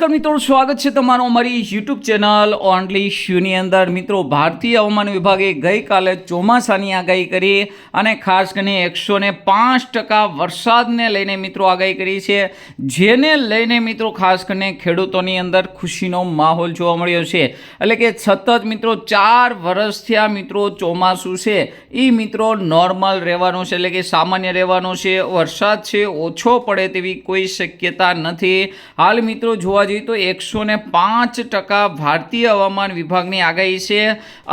નમસ્કાર મિત્રો, સ્વાગત છે તમારું અમારી યુટ્યુબ ચેનલ ઓનલી શ્યુની અંદર. મિત્રો, ભારતીય હવામાન વિભાગે ગઈકાલે ચોમાસાની આગાહી કરી અને ખાસ કરીને એકસો ને પાંચ ટકા વરસાદને લઈને મિત્રો આગાહી કરી છે. જેને લઈને મિત્રો ખાસ કરીને ખેડૂતોની અંદર ખુશીનો માહોલ જોવા મળ્યો છે. એટલે કે સતત મિત્રો ચાર વર્ષથી આ મિત્રો ચોમાસું છે. એ મિત્રો નોર્મલ રહેવાનું છે, એટલે કે સામાન્ય રહેવાનું છે. વરસાદ છે, ઓછો પડે તેવી કોઈ શક્યતા નથી. હાલ મિત્રો જોવા જઈએ તો એકસો ને પાંચ ટકા ભારતીય હવામાન વિભાગની આગાહી છે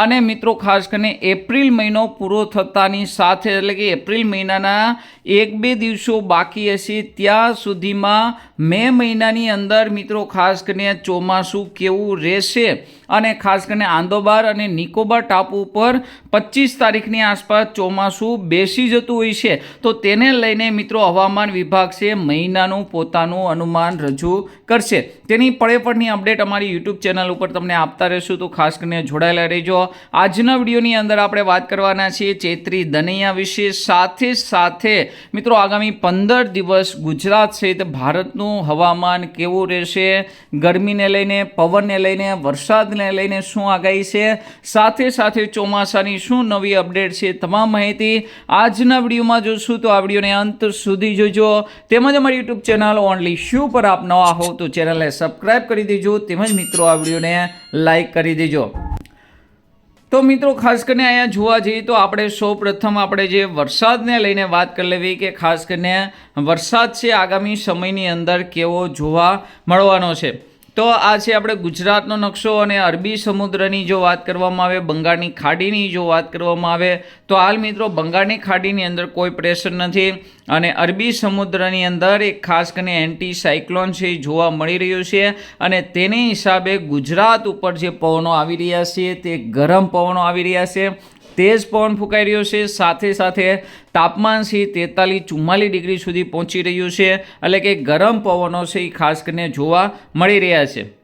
અને મિત્રો ખાસ કરીને એપ્રિલ મહિનો પૂરો થતાની સાથે, એટલે કે એપ્રિલ મહિનાના એક બે દિવસો બાકી હશે, ત્યાં સુધીમાં મે મહિનાની અંદર મિત્રો ખાસ કરીને ચોમાસું કેવું રહેશે અને ખાસ કરીને આંદોબાર અને નિકોબાર ટાપુ ઉપર પચીસ તારીખની આસપાસ ચોમાસું બેસી જતું હોય છે. તો તેને લઈને મિત્રો હવામાન વિભાગ છે મહિનાનું પોતાનું અનુમાન રજૂ કરશે. તેની પડે પડની અપડેટ અમારી યુટ્યુબ ચેનલ ઉપર તમને આપતા રહેશું. તો ખાસ કરીને જોડાયેલા રહેજો. આજના વિડીયોની અંદર આપણે વાત કરવાના છીએ ચૈત્રી દનૈયા વિશે. સાથે સાથે મિત્રો આગામી પંદર દિવસ ગુજરાત સહિત ભારતનું હવામાન કેવું રહેશે? ગરમીને લઈને, પવનને લઈને, વરસાદને લઈને શું આગાહી છે? સાથે સાથે ચોમાસાની શું નવી અપડેટ છે? તમામ માહિતી આજના વિડીયોમાં જોશું. તો આ વિડીયોને અંત સુધી જોજો. તેમજ અમારી યુટ્યુબ ચેનલ ઓનલી શું પર આપ નવા હો તો ચેનલને સબસ્ક્રાઇબ કરી દેજો. તેમજ મિત્રો, આ વિડીયોને લાઇક કરી દેજો. તો મિત્રો, ખાસ કરીને અહીંયા જોવા જઈએ તો આપણે સૌ પ્રથમ આપણે જે વરસાદને લઈને વાત કરી લેવી કે ખાસ કરીને વરસાદ છે આગામી સમયની અંદર કેવો જોવા મળવાનો છે. તો આ છે આપણે ગુજરાતનો નકશો અને અરબી સમુદ્રની જો વાત કરવામાં આવે, બંગાળની ખાડીની જો વાત કરવામાં આવે, તો હાલ મિત્રો બંગાળની ખાડીની અંદર કોઈ પ્રેશર નથી અને અરબી સમુદ્રની અંદર એક ખાસ કરીને એન્ટી સાયક્લોન છે એ જોવા મળી રહ્યું છે અને તેની હિસાબે ગુજરાત ઉપર જે પવનો આવી રહ્યા છે તે ગરમ પવનો આવી રહ્યા છે તેજ પવન ફૂંકાઈ રહ્યો છે. સાથે સાથે તાપમાન છે તેતાલીસ ચુમ્માલીસ ડિગ્રી સુધી પહોંચી રહ્યું છે. એટલે કે ગરમ પવનો છે એ ખાસ કરીને જોવા મળી રહ્યા છે.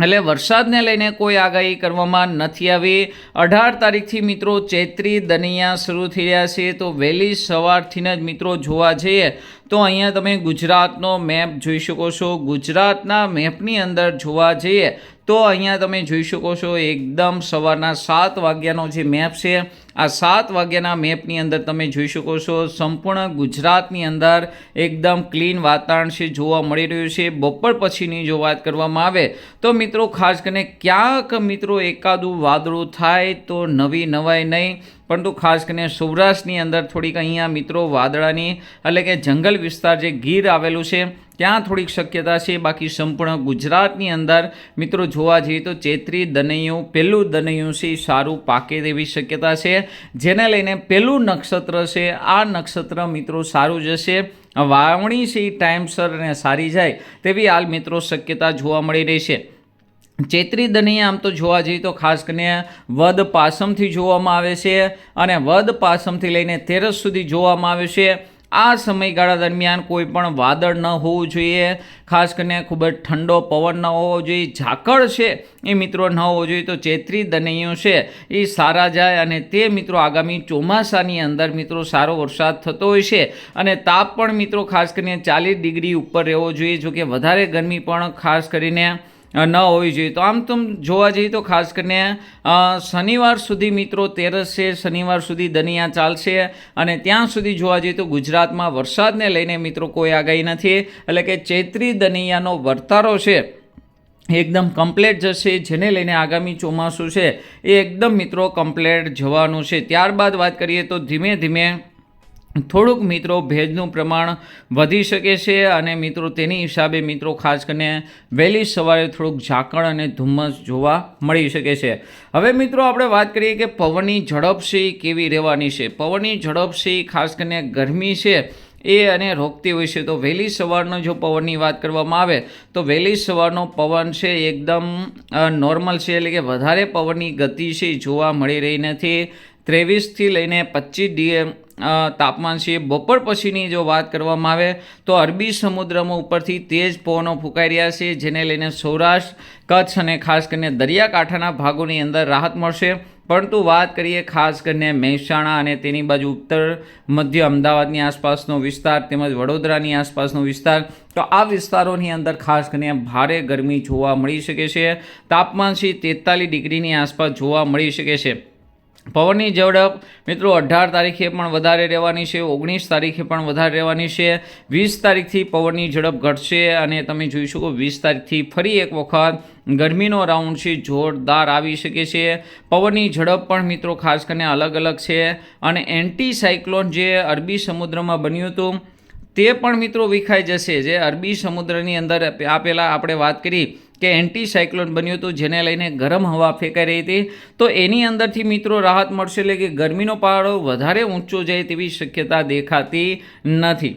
એટલે વરસાદને લઈને કોઈ આગાહી કરવામાં નથી આવી. અઢાર તારીખથી મિત્રો ચૈત્રી દનિયા શરૂ થઈ રહ્યા છે. તો વહેલી સવારથી જ મિત્રો જોવા જઈએ તો અહીંયા તમે ગુજરાતનો મેપ જોઈ શકો છો. ગુજરાતના મેપની અંદર જોવા જઈએ તો અહીંયા તમે જોઈ શકો છો એકદમ સવારના સાત વાગ્યાનો જે મેપ છે, આ સાત વાગ્યાના મેપની અંદર તમે જોઈ શકો છો સંપૂર્ણ ગુજરાતની અંદર એકદમ ક્લીન વાતાવરણ છે, જોવા મળી રહ્યું છે. બપોર પછીની જો વાત કરવામાં આવે તો મિત્રો ખાસ કરીને ક્યાંક મિત્રો એકાદું વાદળું થાય તો નવી નવાઈ નહીં. પરંતુ ખાસ કરીને સૌરાષ્ટ્રની અંદર થોડીક અહીંયા મિત્રો વાદળાની એટલે કે જંગલ વિસ્તાર જે ગીર આવેલું છે, ત્યાં થોડીક શક્યતા છે. બાકી સંપૂર્ણ ગુજરાતની અંદર મિત્રો જોવા જઈએ તો ચૈત્રી દનૈયું પહેલું દનૈયું છે સારું પાકે તેવી શક્યતા છે. જેને લઈને પહેલું નક્ષત્ર છે, આ નક્ષત્ર મિત્રો સારું જશે વાવણી છે ટાઈમસર અને સારી જાય તેવી હાલ મિત્રો શક્યતા જોવા મળી રહી છે. ચૈત્રી દનિયા આમ તો જોવા જઈએ તો ખાસ કરીને વદ પાસમથી જોવામાં આવે છે અને વદ પાસમથી લઈને તેરસ સુધી જોવામાં આવે છે. આ સમયગાળા દરમિયાન કોઈ પણ વાદળ ન હોવું જોઈએ. ખાસ કરીને ખૂબ જ ઠંડો પવન ન હોવો જોઈએ. ઝાકળ છે એ મિત્રો ન હોવો જોઈએ તો ચૈત્રી દનૈયો છે એ સારા જાય અને તે મિત્રો આગામી ચોમાસાની અંદર મિત્રો સારો વરસાદ થતો હોય છે. અને તાપ પણ મિત્રો ખાસ કરીને ચાલીસ ડિગ્રી ઉપર રહેવો જોઈએ. જો કે વધારે ગરમી પણ ખાસ કરીને ન હોવી જોઈએ. તો આમ તો જોવા જઈએ તો ખાસ કરીને શનિવાર સુધી મિત્રો તેરસ છે શનિવાર સુધી દનિયા ચાલશે અને ત્યાં સુધી જોવા જઈએ તો ગુજરાતમાં વરસાદને લઈને મિત્રો કોઈ આગાહી નથી. એટલે કે ચૈત્રી દનિયાનો વર્તારો છે એકદમ કમ્પ્લેટ જશે. જેને લઈને આગામી ચોમાસું છે, એ એકદમ મિત્રો કમ્પ્લેટ જવાનું છે. ત્યારબાદ વાત કરીએ તો ધીમે ધીમે થોડુંક મિત્રો ભેજનું પ્રમાણ વધી શકે છે અને મિત્રો તેની હિસાબે મિત્રો ખાસ કરીને વહેલી સવારે થોડુંક ઝાકળ અને ધુમ્મસ જોવા મળી શકે છે. હવે મિત્રો આપણે વાત કરીએ કે પવનની ઝડપ છે કેવી રહેવાની છે? પવનની ઝડપ છે ખાસ કરીને ગરમી છે એ અને રોકતી હોય છે તો વહેલી સવારનો જો પવનની વાત કરવામાં આવે તો વહેલી સવારનો પવન છે એકદમ નોર્મલ છે એટલે કે વધારે પવનની ગતિ છે જોવા મળી રહી નથી. ત્રેવીસથી લઈને પચીસ ડી અ, તાપમાન છે, બપોર પછીની જો વાત કરવામાં આવે, તો અરબી સમુદ્રમાં ઉપરથી તેજ પવનો ફૂંકાઈ રહ્યા છે, જેને લઈને સૌરાષ્ટ્ર, કચ્છ અને ખાસ કરીને દરિયાકાંઠાના ભાગોની અંદર રાહત મળશે. પરંતુ વાત કરીએ ખાસ કરીને મહેસાણા અને તેની બાજુ ઉત્તર, મધ્ય અમદાવાદની આસપાસનો વિસ્તાર તેમજ વડોદરાની આસપાસનો વિસ્તાર, તો આ વિસ્તારોની અંદર ખાસ કરીને ભારે ગરમી જોવા મળી શકે છે. તાપમાન છે, તેતાલીસ ડિગ્રીની આસપાસ જોવા મળી શકે છે. પવનની ઝડપ, મિત્રો અઢાર તારીખે પણ વધારે રહેવાની છે, ઓગણીસ તારીખે પણ વધારે રહેવાની છે, વીસ તારીખથી પવનની ઝડપ ઘટશે અને તમે જોઈ શકો વીસ તારીખથી ફરી એક વખત ગરમીનો રાઉન્ડ છે, જોરદાર આવી શકે છે. પવનની ઝડપ પણ મિત્રો ખાસ કરીને અલગ અલગ છે અને એન્ટી સાયક્લોન જે અરબી સમુદ્રમાં બન્યું હતું, તે પણ મિત્રો વિખાઈ જશે. જે અરબી સમુદ્રની અંદર આ પહેલાં આપણે વાત કરી કે એન્ટી સાયક્લોન બન્યું હતું, જેને લઈને ગરમ હવા ફેંકાઈ રહી હતી. તો એની અંદરથી મિત્રો રાહત મળશે એટલે કે ગરમીનો પારો વધારે ઊંચો જાય તેવી શક્યતા દેખાતી નથી.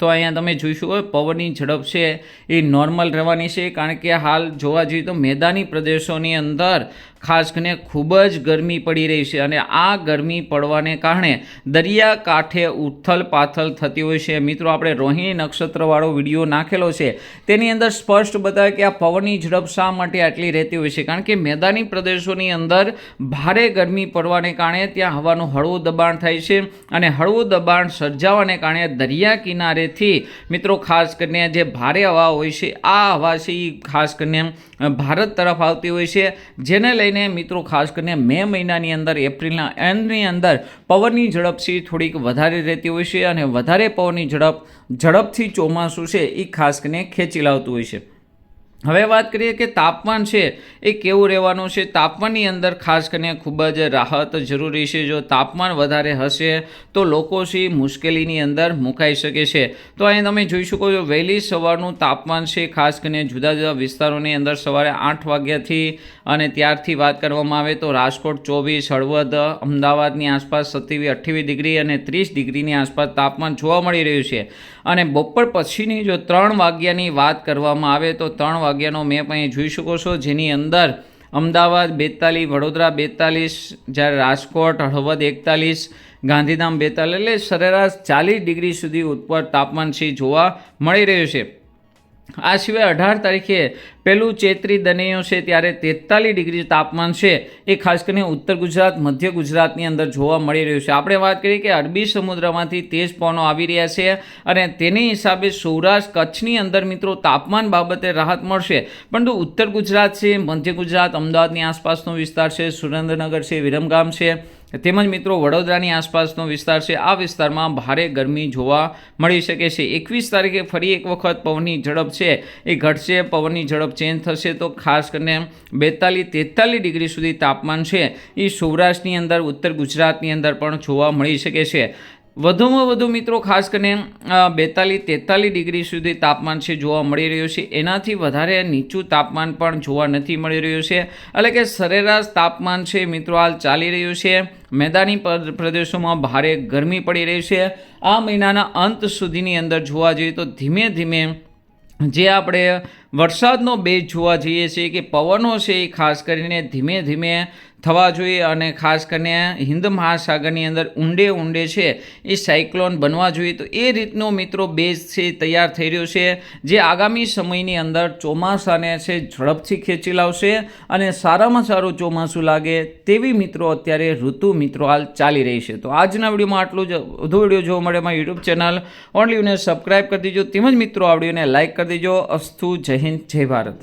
તો અહીંયા તમે જોઈશું શકો પવનની ઝડપ છે એ નોર્મલ રહેવાની છે, કારણ કે હાલ જોવા જઈએ તો મેદાની પ્રદેશોની અંદર ખાસ કરીને ખૂબ જ ગરમી પડી રહી છે અને આ ગરમી પડવાને કારણે દરિયા કાંઠે ઉથલ પાથલ થતી હોય છે. મિત્રો, આપણે રોહિણી નક્ષત્રવાળો વીડિયો નાખેલો છે. તેની અંદર સ્પષ્ટ બતાવે કે આ પવનની ઝડપ શા માટે આટલી રહેતી હોય છે? કારણ કે મેદાની પ્રદેશોની અંદર ભારે ગરમી પડવાને કારણે ત્યાં હવાનું હળવું દબાણ થાય છે અને હળવું દબાણ સર્જાવાને કારણે દરિયા કિનારેથી, મિત્રો, ખાસ કરીને જે ભારે હવા હોય છે, આ હવા છે એ ખાસ કરીને ભારત તરફ આવતી હોય છે. જેને લઈને મિત્રો, ખાસ કરીને મે મહિનાની અંદર, એપ્રિલના એન્ડની અંદર પવનની ઝડપ છે, થોડીક વધારે રહેતી હોય છે અને વધારે પવનની ઝડપ, ઝડપથી ચોમાસું છે એ ખાસ કરીને ખેંચી લાવતું હોય છે. હવે વાત કરીએ કે તાપમાન છે એ કેવું રહેવાનું છે? તાપમાનની અંદર ખાસ કરીને ખૂબ જ રાહત જરૂરી છે. જો તાપમાન વધારે હશે તો લોકો છે મુશ્કેલીની અંદર મુકાઈ શકે છે. તો અહીં તમે જોઈ શકો છો, વહેલી સવારનું તાપમાન છે ખાસ કરીને જુદા જુદા વિસ્તારોની અંદર સવારે આઠ વાગ્યાથી અને ત્યારથી વાત કરવામાં આવે તો રાજકોટ ચોવીસ, હળવદ, અમદાવાદની આસપાસ સત્યાવીસ, અઠ્યાવીસ ડિગ્રી અને ત્રીસ ડિગ્રીની આસપાસ તાપમાન જોવા મળી રહ્યું છે. અને બપોર પછીની જો ત્રણ વાગ્યાની વાત કરવામાં આવે તો ત્રણ વાગ્યાનો મેપ અહીં જોઈ શકો છો. જેની અંદર અમદાવાદ બેતાલીસ, વડોદરા બેતાલીસ, જ્યારે રાજકોટ, હળવદ એકતાલીસ, ગાંધીધામ બેતાલીસ, એટલે સરેરાશ ચાલીસ ડિગ્રી સુધી ઉપર તાપમાન છે જોવા મળી રહ્યું છે. આ સિવાય અઢાર તારીખે પેલું ચૈત્રી દનૈયો છે, ત્યારે તેતાલીસ ડિગ્રી તાપમાન છે, એ ખાસ કરીને ઉત્તર ગુજરાત, મધ્ય ગુજરાતની અંદર જોવા મળી રહ્યું છે. આપણે વાત કરીએ કે અરબી સમુદ્રમાંથી તેજ પવનો આવી રહ્યા છે અને તેની હિસાબે સૌરાષ્ટ્ર કચ્છની અંદર મિત્રો તાપમાન બાબતે રાહત મળશે. પરંતુ ઉત્તર ગુજરાત છે, મધ્ય ગુજરાત, અમદાવાદની આસપાસનો વિસ્તાર છે, સુરેન્દ્રનગર છે, વિરમગામ છે તેમજ મિત્રો વડોદરાની આસપાસનો વિસ્તાર છે. આ વિસ્તારમાં ભારે ગરમી જોવા મળી શકે છે. એકવીસ તારીખે ફરી એક વખત પવનની ઝડપ છે. એ ઘટશે, પવનની ઝડપ ચેન્જ થશે તો ખાસ કરીને બેતાલીસ, તેતાલીસ ડિગ્રી સુધી તાપમાન છે. એ સૌરાષ્ટ્રની અંદર, ઉત્તર ગુજરાતની અંદર પણ જોવા મળી શકે છે. વધુમાં વધુ મિત્રો, ખાસ કરીને બેતાલીસ તેતાલીસ ડિગ્રી સુધી તાપમાન છે જોવા મળી રહ્યું છે. એનાથી વધારે નીચું તાપમાન પણ જોવા નથી મળી રહ્યું છે. એટલે કે સરેરાશ તાપમાન છે મિત્રો, હાલ ચાલી રહ્યું છે. મેદાની પ્ર- પ્રદેશોમાં ભારે ગરમી પડી રહી છે. આ મહિનાના અંત સુધીની અંદર જોવા જઈએ તો ધીમે ધીમે જે આપણે વરસાદનો બેઝ જોવા જઈએ છીએ કે પવનો છે એ ખાસ કરીને ધીમે ધીમે થવા જોઈએ અને ખાસ કરીને હિન્દ મહાસાગરની અંદર ઊંડે ઊંડે છે એ સાયક્લોન બનવા જોઈએ. તો એ રીતનો મિત્રો બેઝ છે, તૈયાર થઈ રહ્યો છે, જે આગામી સમયની અંદર ચોમાસાને છે ઝડપથી ખેંચી લાવશે અને સારામાં સારું ચોમાસું લાગે તેવી મિત્રો અત્યારે ઋતુ મિત્રો હાલ ચાલી રહી છે. તો આજના વિડીયોમાં આટલું જ. વધુ વીડિયો જોવા મળે અમારી યુટ્યુબ ચેનલ ઓનલીને સબસ્ક્રાઈબ કરી દેજો. તેમજ મિત્રો આ વિડીયોને લાઇક કરી દેજો. અસ્તુ, જય હિન્દ, જય ભારત.